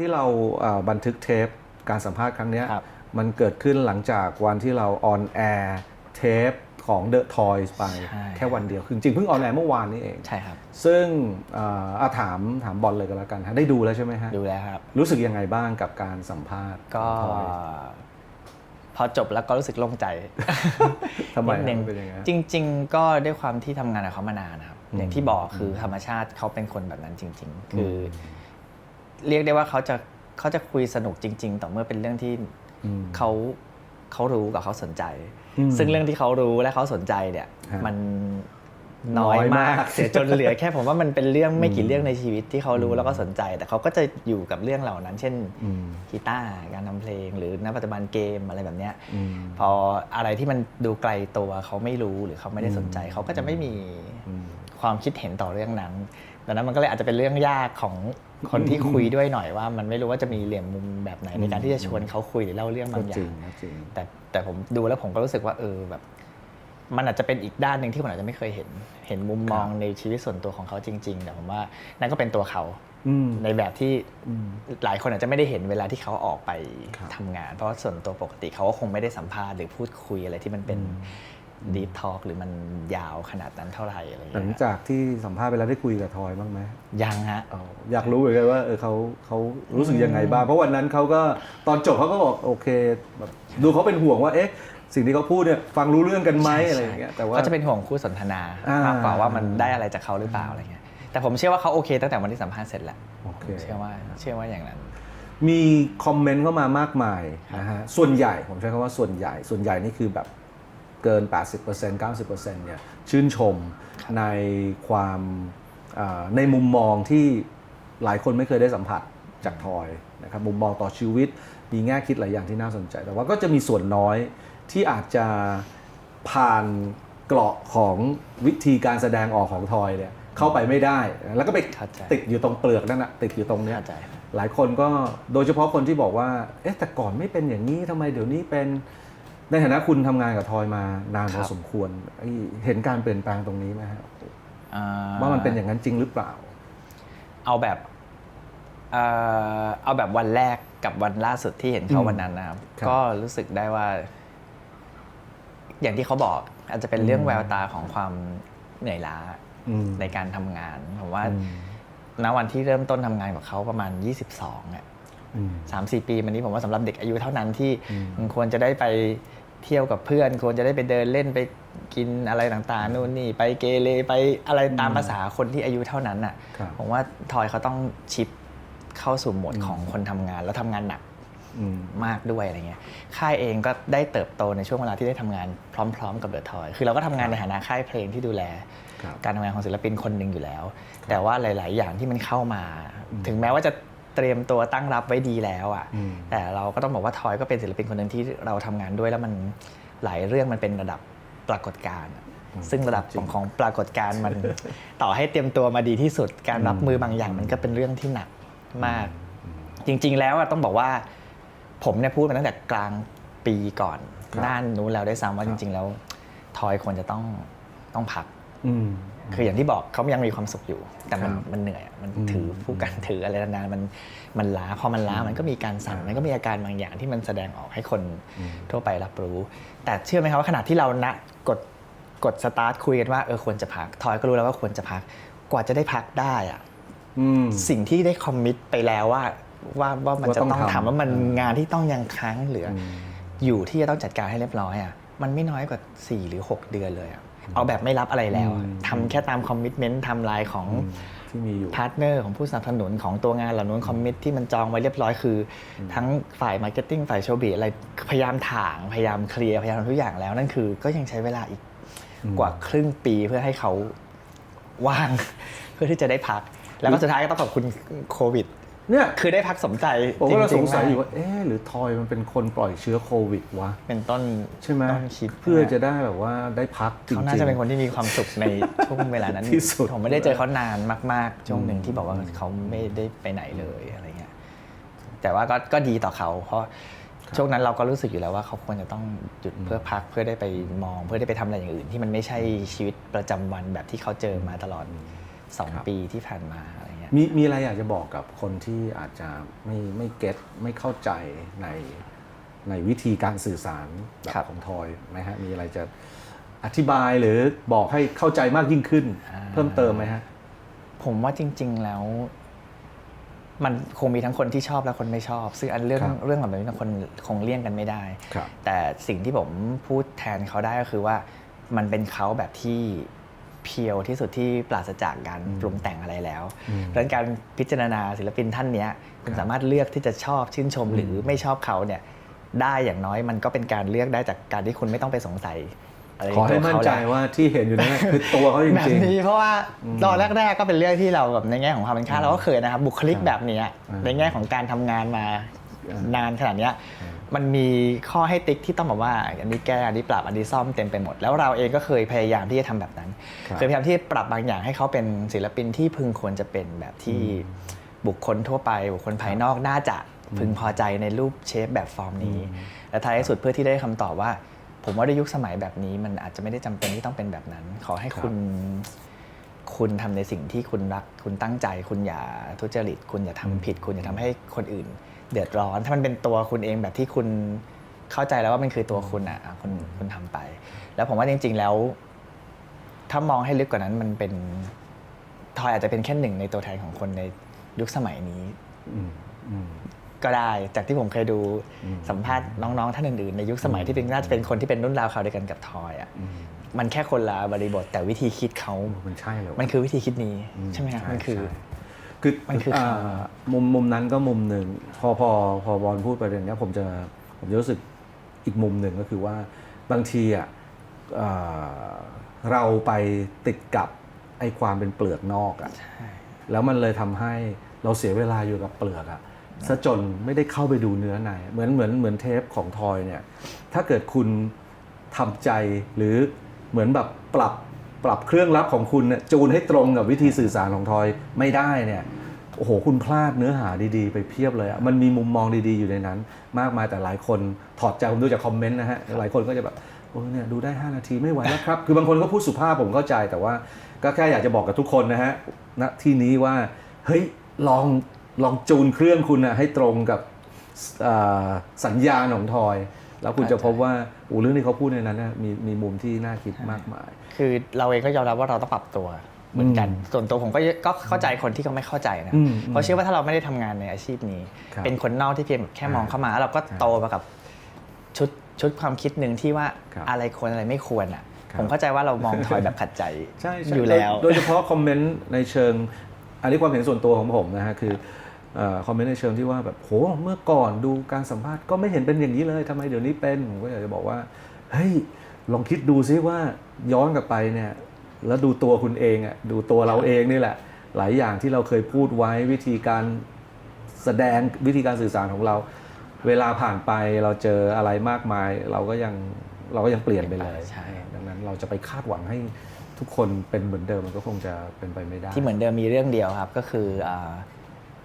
ที่เราเอ่อบันทึกเทปการสัมภาษณ์ครั้งเนี้ยครับมันเกิดขึ้นหลังจากวันที่เราออนแอร์เทปของ The Toys ไปใช่แค่วันเดียว คือจริงๆเพิ่งออนแอร์เมื่อวานนี้เอง ใช่ครับ ซึ่งเอ่ออาถามถามบอลเลยก็แล้วกันฮะได้ดูแล้วใช่ไหมฮะ ดูแล้วครับ รู้สึกยังไงบ้างกับการสัมภาษณ์ก็ของ Toys พอจบแล้วก็รู้สึกโล่งใจทำไมนิดนึงฮะเป็นยังไงฮะจริง ๆ ก็ด้วยความที่ทำงานกับเขามานานนะครับอืมอย่างที่บอกคือธรรมชาติเขาเป็นคนแบบนั้นจริง ๆ คืออ เรียกได้ว่าเขาจะเขาจะคุยสนุกจริง ๆ ต่อเมื่อเป็นเรื่องที่อืมเขาเขารู้กับเขาสนใจอืมซึ่งเรื่องที่เขารู้และเขาสนใจเนี่ยฮะมันน้อยน้อยมามากกเสียจนเหลือแค่ผมว่ามันเป็นเรื่องไม่กี่เรื่องในชีวิตที่เขารู้แล้วก็สนใจ แต่เขาก็จะอยู่กับเรื่องเหล่านั้น เช่นอืมกีตาร์การทำเพลง หรือณปัจจุบันเกมอะไรแบบเนี้ยอืมพออะไรที่มันดูไกลตัวเขาไม่รู้หรือเขาไม่ได้สนใจ เขาก็จะไม่มีอืมความคิดเห็นต่อเรื่องนั้นดังนั้นมันก็เลยอาจจะเป็นเรื่องยากของ คนที่คุยด้วยหน่อยว่ามันไม่รู้ว่าจะมีเหลี่ยมมุมแบบไหนในการที่จะชวนเขาคุยหรือเล่าเรื่องก็บางอจริย่างงก็จริงแต่แต่ผมดูแล้วผมก็รู้สึกว่าเออแบบ มันอาจจะเป็นอีกด้านหนึ่งที่คนอาจจะไม่เคยเห็น เห็นมุมมองในชีวิตส่วนตัวของเขาจริงๆแต่ผมว่านั่นก็เป็นตัวเขาอืมในแบบที่อืมหลายคนอาจจะไม่ได้เห็นเวลาที่เขาออกไปครับทำงาน เพราะว่าส่วนตัวปกติเขาก็คงไม่ได้สัมภาษณ์หรือพูดคุยอะไรที่มันเป็น ดีทอ l k หรือมันยาวขนาดนั้นเท่าไหร่อะไรอย่างหลังเงี้ยจากที่สัมภาษณ์ไปแล้วได้คุยกับทอยบ้างไหมยังฮะ เอาอยากรู้เหมือนกันว่าเออเขาเขารู้สึกยังไงบ้าง เพราะวันนั้นเขาก็ตอนจบเขาก็บอกโอเคแบบดูเขาเป็นห่วงว่าเอ๊ะสิ่งที่เขาพูดเนี่ยฟังรู้เรื่องกันไหมอะไรอย่างเงี้ยแต่ว่า ก็จะเป็นห่วงคู่สนทนาอ่าม มากกว่าว่ามันได้อะไรจากเขาหรือเปล่าอะไรเงี้ยแต่ผมเชื่อว่าเขาโอเคตั้งแต่วันที่สัมภาษณ์เสร็จแล้วโอเค เชื่อว่าเชื่อว่าอย่างนั้น มีคอมเมนต์เข้ามามากมายนะฮะส่วนใหญ่ผมใช้คำว่าส่วนใหญ่ ส่วนใหญ่นี่คือแบบ เกิน 80% 90%เนี่ยชื่นชมในความอ่าในมุมมองที่หลายคนไม่เคยได้สัมผัสจากทอยนะครับมุมมองต่อชีวิต มีแง่คิดหลายอย่างที่น่าสนใจ แต่ว่าก็จะมีส่วนน้อยที่อาจจะผ่านเกราะของวิธีการแสดงออกของทอยเนี่ยเข้าไปไม่ได้ แล้วก็ไปเข้าใจติดอยู่ตรงเปลือกนั่นนะติดอยู่ตรงเนี้ยเข้าใจหลายคนก็โดยเฉพาะคนที่บอกว่าเอ๊ะแต่ก่อนไม่เป็นอย่างนี้ทำไมเดี๋ยวนี้เป็น ในฐานะคุณทำงานกับทอยมานานพอสมควรเห็นการเปลี่ยนแปลงตรงนี้ไหมครับว่ามันเป็นอย่างนั้นจริงหรือเปล่า เอาแบบเอาแบบวันแรกกับวันล่าสุดที่เห็นเขาวันนั้นนะครับก็รู้สึกได้ว่า อย่างที่เขาบอกอาจจะเป็นเรื่องอืแววตาของความเหนื่อยล้าในการทำงานผมว่า อืม ณวันที่เริ่มต้นทำงานกับเขาประมาณยี่สิบสองเนี่ย สามสี่ปีมานนี้ผมว่าสำหรับเด็กอายุเท่านั้นที่ควรจะได้ไปเที่ยวกับเพื่อน ควรจะได้ไปเดินเล่นไปกินอะไรต่างๆนู่นนี่ไปเกเรไปอะไรตามภาษาคนที่อายุเท่านั้นอะผมว่าทอยเขาต้องชิปเข้าสู่โหมดของคนทำงานแล้วทำงานหนักมากด้วยอะไรเงี้ยค่ายเองก็ได้เติบโตในช่วงเวลาที่ได้ทำงานพร้อม ๆ กับเดอะทอย คือเราก็ทำงานในฐานะค่ายเพลงที่ดูแล การทำงานของศิลปินคนหนึ่งอยู่แล้ว แต่ว่าหลาย ๆ อย่างที่มันเข้ามา ถึงแม้ว่าจะ เตรียมตัวตั้งรับไว้ดีแล้วอะอืมแต่เราก็ต้องบอกว่าทอยก็เป็นศิลปินคนหนึ่งที่เราทำงานด้วยแล้วมันหลายเรื่องมันเป็นระดับปรากฏการณ์อะซึ่งระดับของของปรากฏการณ์มันต่อให้เตรียมตัวมาดีที่สุด การรับมือบางอย่างมันก็เป็นเรื่องที่หนักมาก จริง ๆ แล้วอะต้องบอกว่าผมเนี่ยพูดมาตั้งแต่กลางปีก่อนครับหน้านู้นแล้วได้วยซ้ำว่าคจรับริง ๆ แล้วทอยควรจะต้องต้องพักอืม คืออย่างที่บอกเขายังมีความสุขอยู่ แต่มันครับมันเหนื่อยอะมันอืมถือผู้กันถืออะไรนานๆมันมันล้าพอมันล้ามันก็มีการสั่นมันก็มีอาการบางอย่างที่มันแสดงออกให้คนทั่วไปรับรู้ แต่เชื่อไหมครับว่าขณะที่เราณกดกดสตาร์ทคุยกันว่าเออควรจะพักทอยก็รู้แล้วว่าควรจะพักกว่าจะได้พักได้อะอืมสิ่งที่ได้คอมมิตไปแล้วว่าว่าว่ามันว่าจะต้องต้องทำทำว่ามันงานที่ต้องยังค้างเหลืออมอยู่ที่จะต้องจัดการให้เรียบร้อยอะมันไม่น้อยกว่า 4 หรือ 6 เดือนเลยอะ เอาแบบไม่รับอะไรแล้วอะอืมทำแค่ตามคอมมิชเมนต์ทำลายของที่มีอยู่พาร์ทเนอร์ของผู้สนับสนุนของตัวงานเหล่านู้นคอมมิตที่มันจองไว้เรียบร้อยคืออทั้งฝ่ายมาร์เก็ตติ้งฝ่ายโชว์บีอะไรพยายามถางพยายามเคลียร์พยายามทำทุกอย่างแล้ว นั่นคือก็ยังใช้เวลาอีกอืมกว่าครึ่งปีเพื่อให้เขาว่าง เพื่อที่จะได้พัก แล้วก็สุดท้ายก็ต้องขอบคุณโควิด เนี่ยคือได้พักสมใจผมก็เลยจสริงๆสัยอยู่มกว่าเอ๊ะหรือทอยมันเป็นคนปล่อยเชื้อโควิดวะเป็นต้นใช่ไหมต้นคิดเพื่อจะได้แบบว่าได้พักจริงๆเขาน่าจะเป็นคนที่มีความสุขในช่วงเวลานั้นที่สุดผมไม่ได้เจอเขานานมากๆช่วงหนึ่งที่บอกว่าเขาไม่ได้ไปไหนเลยอะไรเงี้ยแต่ว่าก็ก็ดีต่อเขาเพราะช่วงนั้นเราก็รู้สึกอยู่แล้วว่าเขาควรจะต้องหยุดเพื่อพักเพื่อได้ไปมอง เพื่อได้ไปทำอะไรอย่างอื่น ที่มันไม่ใช่ชีวิตประจำวันแบบที่เขาเจอมาตลอด 2 ปีที่ผ่านมาอะไรเงี้ยมีมีอะไรอยากจะบอกกับคนที่อาจจะไม่ไม่เก็ตไม่เข้าใจในในวิธีการสื่อสารแบบครับของทอยไหมฮะมีอะไรจะอธิบายหรือบอกให้เข้าใจมากยิ่งขึ้น เพิ่มเติมไหมฮะผมว่าจริง ๆ แล้ว มันคงมีทั้งคนที่ชอบและคนไม่ชอบ ซึ่งอันเรื่องครับเรื่องแบบนี้บางคนคงเลี่ยงกันไม่ได้ครับแต่สิ่งที่ผมพูดแทนเขาได้ก็คือว่ามันเป็นเขาแบบที่ เพียวที่สุดที่ปราศจากการปรุงแต่งอะไรแล้วอืมเพราะฉะนั้นการพิจารณาศิลปินท่านเนี้ยคุณสามารถเลือกที่จะชอบชื่นชมหรือไม่ชอบเขาเนี่ยได้อย่างน้อยมันก็เป็นการเลือกได้จากการที่คุณไม่ต้องไปสงสัยอะไรขอให้ตัวมั่นเขาใจแล้วว่าที่เห็นอยู่นั้นนะคือตัวเขาจแบบริงนี้เพราะว่าอืมตอนแรกๆก็เป็นเรื่องที่เราแบบในแง่ของความเป็นค่าเราก็เคยนะครับบุคลิกครับแบบเนี้ยอ่าในแง่ของการทำงานมาอ่านนานขนาดเนี้ย มันมีข้อให้ติ๊กที่ต้องบอกว่า อันนี้แก้อันนี้ปรับอันนี้ซ่อมเต็มไปหมด แล้วเราเองก็เคยพยายามที่จะทำแบบนั้นครับเคยพยายามที่จะปรับบางอย่างให้เขาเป็นศิลปินที่พึงควรจะเป็นแบบที่บุคคลทั่วไป บุคคลภายนอกน่าจะพึงพอใจในรูปเชฟแบบฟอร์มนี้ และท้ายที่สุดเพื่อที่ได้คำตอบว่า ผมว่าในยุคสมัยแบบนี้มันอาจจะไม่ได้จำเป็นที่ต้องเป็นแบบนั้น ขอให้ครับคุณ คุณทำในสิ่งที่คุณรัก คุณตั้งใจ คุณอย่าทุจริต คุณอย่าทำผิด คุณอย่าทำให้คนอื่น เดือดร้อน ถ้ามันเป็นตัวคุณเองแบบที่คุณเข้าใจแล้วว่ามันคือตัวคุณอะอะคุณคุณทำไป แล้วผมว่าจริง ๆแล้ว ถ้ามองให้ลึกกว่านั้นมันเป็นทอยอาจจะเป็นแค่หนึ่งในตัวแทนของคนในยุคสมัยนี้ๆอืมอืมก็ได้จากที่ผมเคยดูอืมสัมภาษณ์น้องๆท่านอื่นๆในยุคสมัยที่เป็นน่าจะเป็นคนที่เป็นรุ่นราวคราวเดียวกันกับทอยอะอื มมันแค่คนละบริบทแต่วิธีคิดเขามันใช่เลยมันคือวิธีคิดนี้ใช่ไหมครับใช่มันคือใช่คือมันคืออ่าเขามุมมุมนั้นก็มุมหนึ่งพอพอพอบอลพูดประเด็นเนี้ยผมจะผมจะรู้สึกอีกมุมหนึ่งก็คือว่าบางทีอะเอ่อเราไปติดกับไอ้ความเป็นเปลือกนอกอะแล้วมันเลยทำให้เราเสียเวลาอยู่กับเปลือกอะซะจนไม่ได้เข้าไปดูเนื้อในเหมือนเหมือนเหมือนเทปของทอยเนี่ยถ้าเกิดคุณทำใจหรือ เหมือนแบบปรับปรับเครื่องรับของคุณเนี่ยจูนให้ตรงกับวิธีสื่อสารของทอยไม่ได้เนี่ยโอ้โหคุณพลาดเนื้อหาดีๆ ไปเพียบเลยอะมันมีมุมมองดีๆอยู่ในนั้น มากมายแต่หลายคนถอดใจผมดูจากคอมเมนต์นะฮะหลายคนก็จะแบบโอ้เนี่ยดูได้ 5 นาทีไม่ไหวแล้วครับ คือบางคนก็พูดสุภาพผมเข้าใจแต่ว่าก็แค่อยากจะบอกกับทุกคนนะฮะณที่นี้ว่าเฮ้ยลองลองจูนเครื่องคุณนะให้ตรงกับสัญญาณของทอย แล้วคุณจะพบว่าโอ้เรื่องที่เขาพูดในนั้นนะมีมีมุมที่น่าคิดมากมาย คือเราเองก็ยอมรับว่าเราต้องปรับตัวเหมือนกันส่วนตัวผมก็ก็เข้าใจคนที่เขาไม่เข้าใจนะอืมเพราะเชื่อว่าถ้าเราไม่ได้ทำงานในอาชีพนี้ครับเป็นคนนอกที่เพียงแบบแค่มองเข้ามาแล้วเราก็โตมากับชุดชุดความคิดหนึ่งที่ว่าครับอะไรควรอะไรไม่ควรอะครับผมเข้าใจว่าเรามองถอยแบบขัดใจใช่ใช่อยู่แล้วโดยโดยเฉพาะคอมเมนต์ในเชิงอันนี้ความเห็นส่วนตัวของผมนะฮะคือเอ่อ คอมเมนต์ในเชิงที่ว่าแบบโหเมื่อก่อนดูการสัมภาษณ์ก็ไม่เห็นเป็นอย่างนี้เลยทำไมเดี๋ยวนี้เป็นผมก็อยากจะบอกว่าเฮ้ยลองคิดดูซิว่าย้อนกลับไปเนี่ยแล้วดูตัวคุณเองอะดูตัวเราเองนี่แหละ หลายอย่างที่เราเคยพูดไว้วิธีการแสดงวิธีการสื่อสารของเรา เวลาผ่านไปเราเจออะไรมากมาย เราก็ยังเราก็ยังเปลี่ยนไปเลยใช่ดังนั้นเราจะไปคาดหวังให้ทุกคนเป็นเหมือนเดิมมันก็คงจะเป็นไปไม่ได้ ที่เหมือนเดิมมีเรื่องเดียวครับก็คืออ่า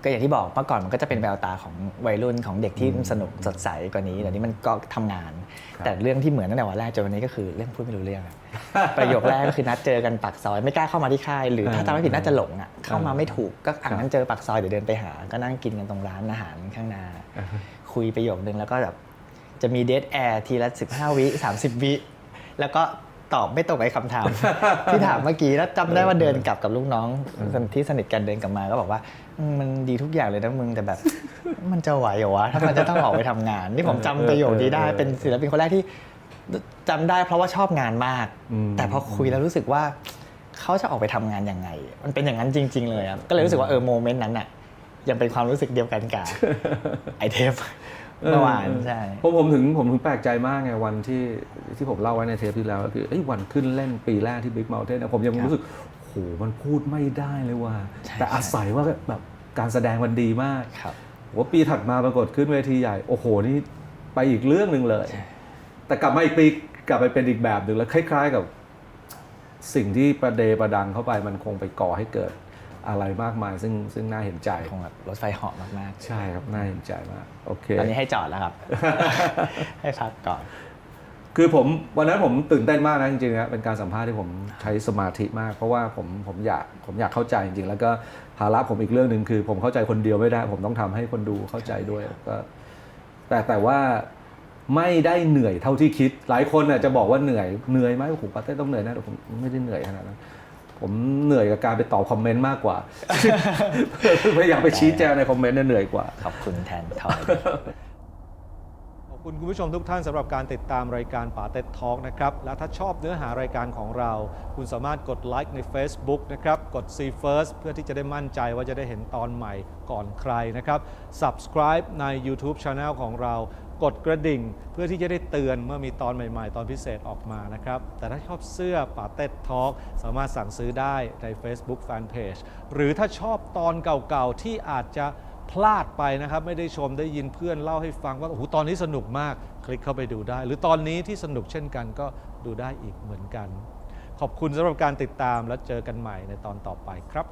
ก็อย่างที่บอกเมื่อก่อนมันก็จะเป็นแววตาของวัยรุ่นของเด็กที่สนุกสดใสกว่านี้เดี๋ยวนี้มันก็ทำงานครับแต่เรื่องที่เหมือนตั้งแต่วันแรกจนวันนี้ก็คือเรื่องพูดไม่รู้เรื่องอะประโยคแรกก็คือนัดเจอกันปากซอยไม่กล้าเข้ามาที่ค่ายหรือถ้าจำไม่ผิดน่าจะหลงอะเข้ามาไม่ถูกก็อ่าครับงั้นเจอปากซอยเดี๋ยวเดินไปหา ก็นั่งกินกันตรงร้านอาหารข้างหน้า คุยประโยคนึงแล้วก็แบบจะมีเดทแอร์ทีละ15 วิ30 วิแล้วก็ตอบไม่ตรงไอ้คำถาม ที่ถามเมื่อกี้แล้วจำได้ว่าเดินกลับกับลูกน้องคนที่สนิทกันเดินกลับมาก็บอกว่าอื มมันดีทุกอย่างเลยนะมึงแต่แบบ มันจะไหวเหรอวะถ้ามันจะต้องออกไปทำงาน นี่ผมจำประโยคนี้ได้เป็นศิลปินคนแรกที่จำได้เพราะว่าชอบงานมากอืมแต่พอคุยแล้วรู้สึกว่าเขาจะออกไปทำงานยังไง มันเป็นอย่างนั้นจริง ๆ เลยครับก็เลยรู้สึกว่าเออโมเมนต์นั้นน่ะยังเป็นความรู้สึกเดียวกันกับไอเทปเมื่อวานใช่ผมผมถึงผมถึงแปลกใจมากไงวันที่ที่ผมเล่าไว้ในเทปที่แล้วก็คือเอ้ยวันขึ้นเล่นปีแรกที่ Big Mountain นะผมยังครับรู้สึกโหมันพูดไม่ได้เลยว่า ใช่แต่อาศัยว่าแบบการแสดงมันดีมากครับ ว่าปีถัดมาปรากฏขึ้นเวทีใหญ่ โอ้โหนี่ไปอีกเรื่องหนึ่งเลยใช่แต่กลับมาอีกปีกลับไปเป็นอีกแบบหนึ่งแล้วคล้าย ๆกับ สิ่งที่ประเดประดังเข้าไปมันคงไปก่อให้เกิดอะไรมากมาย ซึ่งซึ่งน่าเห็นใจ คงแบบรถไฟเหาะมากใช่ครับน่าเห็นใจมาก โอเค ๆ ตอนนี้ให้จอดแล้วครับ ให้พักก่อน คือผมวันนั้นผมตื่นเต้นมากนะจริงๆนะเป็นการสัมภาษณ์ที่ผมใช้สมาธิมาก เพราะว่าผมผมอยากผมอยากเข้าใจจริงๆ แล้วก็ภาระผมอีกเรื่องหนึ่งคือ ผมเข้าใจคนเดียวไม่ได้ ผมต้องทำให้คนดูเข้าใจด้วยก็แต่แต่ว่าไม่ได้เหนื่อยเท่าที่คิด หลายคนน่ะจะบอกว่าเหนื่อยเหนื่อยไหมโอ้โหปาเต้ต้องเหนื่อยนะแต่ผมไม่ได้เหนื่อยขนาดนั้นผมเหนื่อยกับการไปตอบคอมเมนต์มากกว่าพยายามไปชี้แจงในคอมเมนต์เนี่ยเหนื่อยกว่าขอบคุณแทนทอยขอบ คุณคุณผู้ชมทุกท่านสำหรับการติดตามรายการป่าเต็ดทอล์กนะครับ และถ้าชอบเนื้อหารายการของเรา คุณสามารถกดไลค์ใน Facebook นะครับ กด See First เพื่อที่จะได้มั่นใจว่าจะได้เห็นตอนใหม่ก่อนใครนะครับ Subscribe ใน YouTube Channel ของเรา กดกระดิ่ง เพื่อที่จะได้เตือนเมื่อมีตอนใหม่ๆ ตอนพิเศษออกมานะครับ แต่ถ้าชอบเสื้อป่าเต็ดทอล์กสามารถสั่งซื้อได้ใน Facebook Fanpage หรือถ้าชอบตอนเก่าๆที่อาจจะ พลาดไปนะครับ ไม่ได้ชมได้ยินเพื่อนเล่าให้ฟังว่าโอ้โหตอนนี้สนุกมากคลิกเข้าไปดูได้ หรือตอนนี้ที่สนุกเช่นกันก็ดูได้อีกเหมือนกัน ขอบคุณสำหรับการติดตามและเจอกันใหม่ในตอนต่อไปครับ